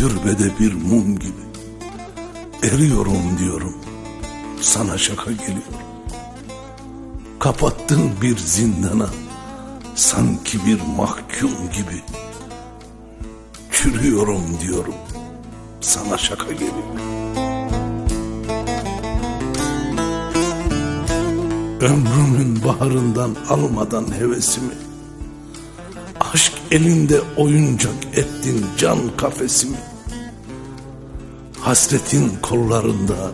Türbede bir mum gibi. Eriyorum diyorum. Sana şaka geliyor. Kapattın bir zindana. Sanki bir mahkum gibi. Çürüyorum diyorum. Sana şaka geliyor. Ömrümün baharından almadan hevesimi Aşk elinde oyuncak ettin can kafesimi. Hasretin kollarında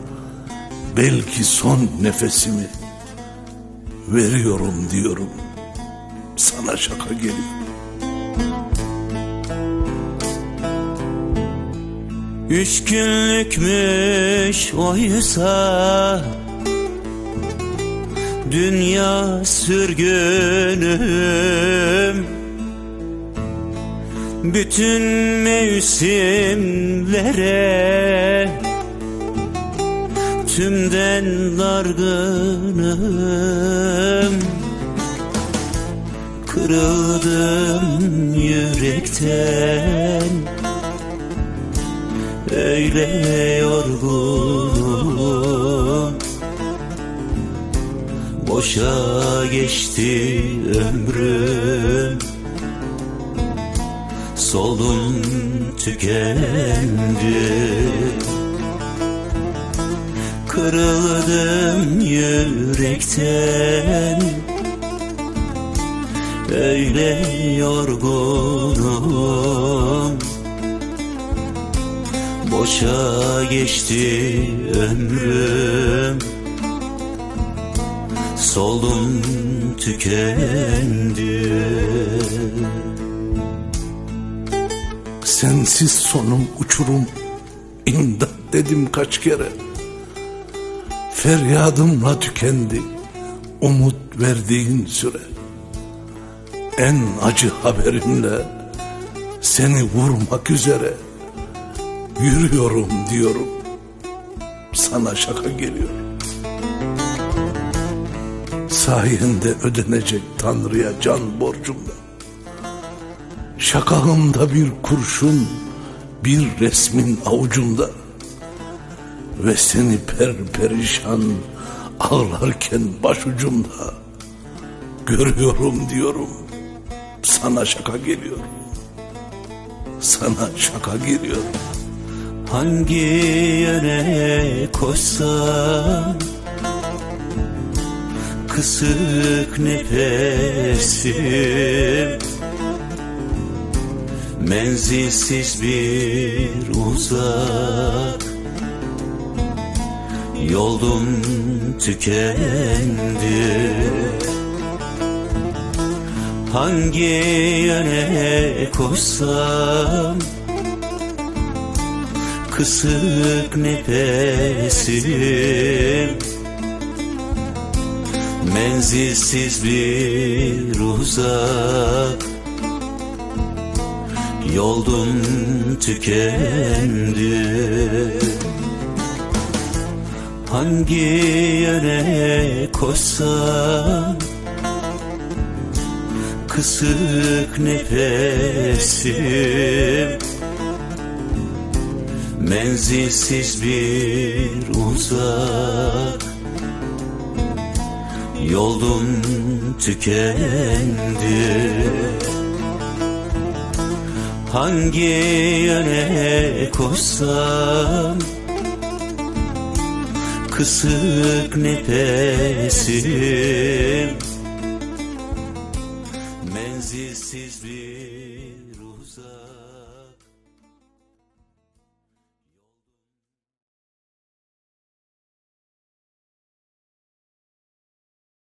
belki son nefesimi Veriyorum diyorum. Sana şaka geliyor. Üç günlükmüş oysa Dünya sürgünüm Bütün mevsimlere Tümden dargınım. Kırıldım yürekten Öyle yorgunum. Boşa geçti ömrüm Solum tükendi. Kırıldım yürekten. Öyle yorgunum. Boşa geçti ömrüm. Soldum tükendi Sensiz sonum uçurum. İmdat dedim kaç kere. Feryadımla tükendi umut verdiğin süre. En acı haberimle seni vurmak üzere Yürüyorum diyorum. Sana şaka geliyor. Sayende ödenecek Tanrı'ya can borcumda Şakağımda bir kurşun Bir resmin avucunda. Ve seni perperişan Ağlarken başucumda. Görüyorum diyorum Sana şaka geliyor. Sana şaka geliyor. Hangi yöne koşsam Kısık nefesim Menzilsiz bir uzak. Yoldum tükendi. Hangi yöne koşsam? Kısık nefesim. Menzilsiz bir uzak Yoldum tükendi. Hangi yöne koşsam Kısık nefesim. Menzilsiz bir uzak. Yoldum tükendi Hangi yöne koşsam Kısık nefesim. Menzilsiz bir uzak